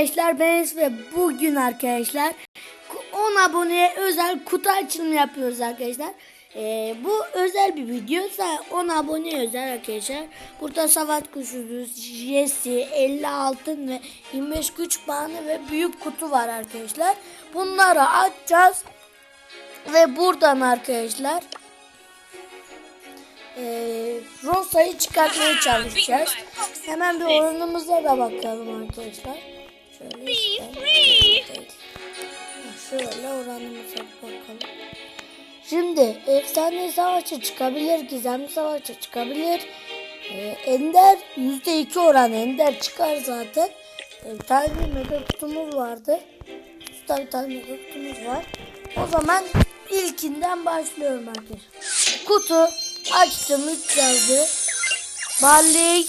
arkadaşlar ben ve bugün arkadaşlar 10 aboneye özel kutu açılımı yapıyoruz arkadaşlar. Ee, bu özel bir video. Sadece 10 abone özel arkadaşlar. Burada savat kuşudur, Jesse, 50 altın ve 25 güç puanı ve büyük kutu var arkadaşlar. Bunları açacağız. Ve buradan arkadaşlar e, Rosa'yı çıkartmaya çalışacağız. Hemen bir oranımıza da bakalım arkadaşlar. Şöyle işte. Şöyle oranımıza bakalım. Şimdi efsane savaşçı çıkabilir, gizemli savaşçı çıkabilir. Ee, Ender %2 oran Ender çıkar zaten. Ee, bir tane mega kutumuz vardı. Üstte bir tane mega kutumuz var. O zaman ilkinden başlıyorum arkadaşlar. Kutu açtım 3 yazdı. Barley,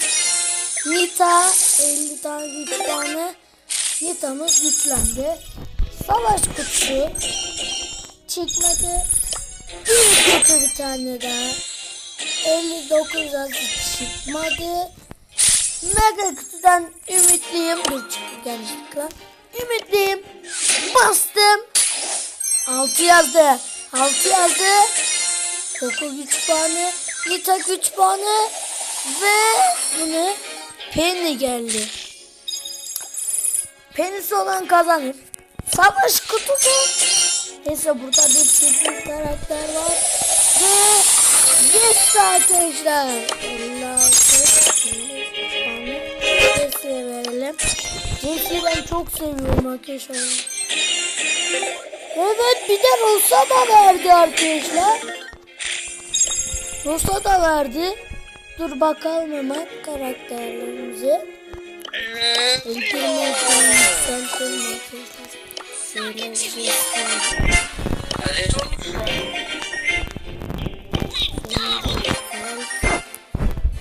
Nita 50 tane güç tane. Nita'mız güçlendi. Savaş kutusu çıkmadı. Bir kutu bir tane daha. 59 az çıkmadı. Mega kutudan ümitliyim. Bir çıktı yanlışlıkla. Ümitliyim. Bastım. 6 yazdı. 6 yazdı. Poco güç puanı. Nita güç puanı. Ve bu ne? Penny geldi. Penisi olan kazanır. Savaş kutusu. Neyse burada bir sürpriz karakter var. Ve yes arkadaşlar. Jesse'ye verelim. Jesse'yi ben çok seviyorum arkadaşlar. Evet bir de Rosa da verdi arkadaşlar. Rosa da verdi. Dur bakalım hemen karakterlerimize.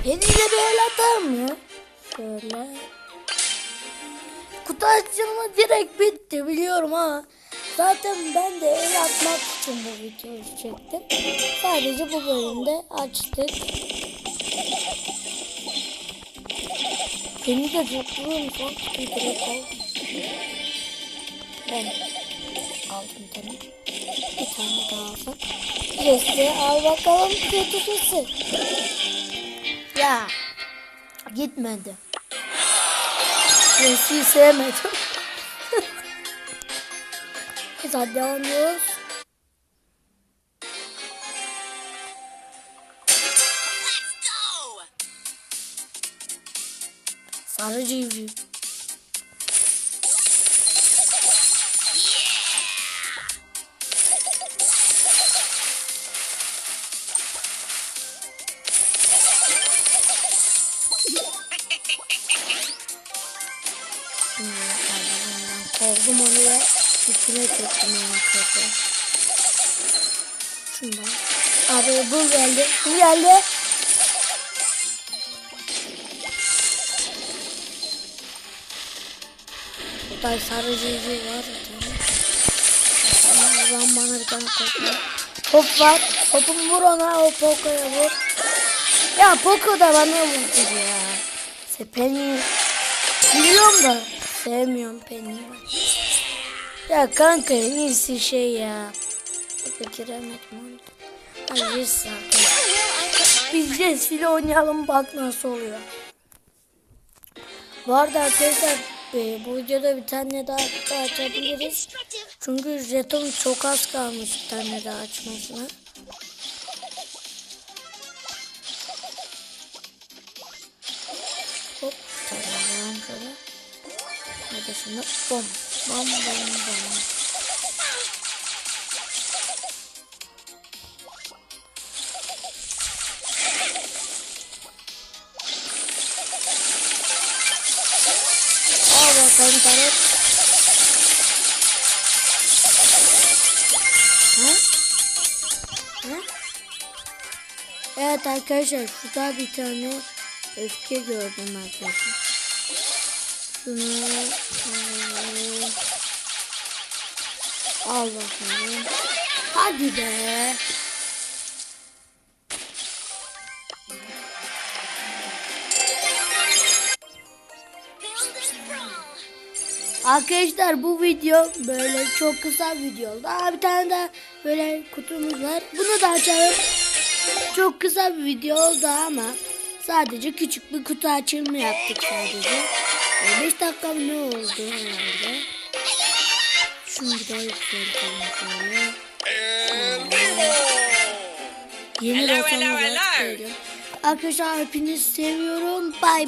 Eliyle bir el atar mı? Şöyle. Kutu açılımı direkt bitti biliyorum ama zaten ben de el atmak için bu videoyu çektim. Sadece bu bölümde açtık. Beni de tutturuyor musun? Direkt aldım. Ben aldım tabii. Bir tane daha alsak. Jesse al bakalım kötüsü. Ya gitmedi. Jesse'yi sevmedim. Hadi devam ediyoruz. Sarı civciv. Kovdum onu ve üstüne çektim onu kötü. Şundan. Abi bu geldi. Bu geldi. Burada sarı civciv var. O zaman bana bir tane top var. Top var. Topumu vur ona o Poco'ya vur. Ya Poco da bana vurdu ya. Sepeni biliyorum da sevmiyorum Penny'i. Ya kanka en iyisi şey ya. Bitiremedim onu. Jesse arkadaşlar. Biz Jesse ile oynayalım bak nasıl oluyor. Bu arada arkadaşlar e, bu videoda bir tane daha kutu açabiliriz. Çünkü jeton çok az kalmış bir tane daha açmasına. Hop tamam. Hadi şimdi bom bom bom bom. Bakalım taret. Ha? Ha? Evet arkadaşlar şurada bir tane öfke gördüm arkadaşlar. Şunu al bakalım. Hadi be. Arkadaşlar bu video böyle çok kısa bir video oldu. Aa, bir tane de böyle kutumuz var. Bunu da açalım. Çok kısa bir video oldu ama sadece küçük bir kutu açılımı yaptık sadece. 5 dakika mı ne oldu herhalde. Şunu bir daha yükseltelim şöyle. Yeni koydum. Arkadaşlar hepinizi seviyorum. Bay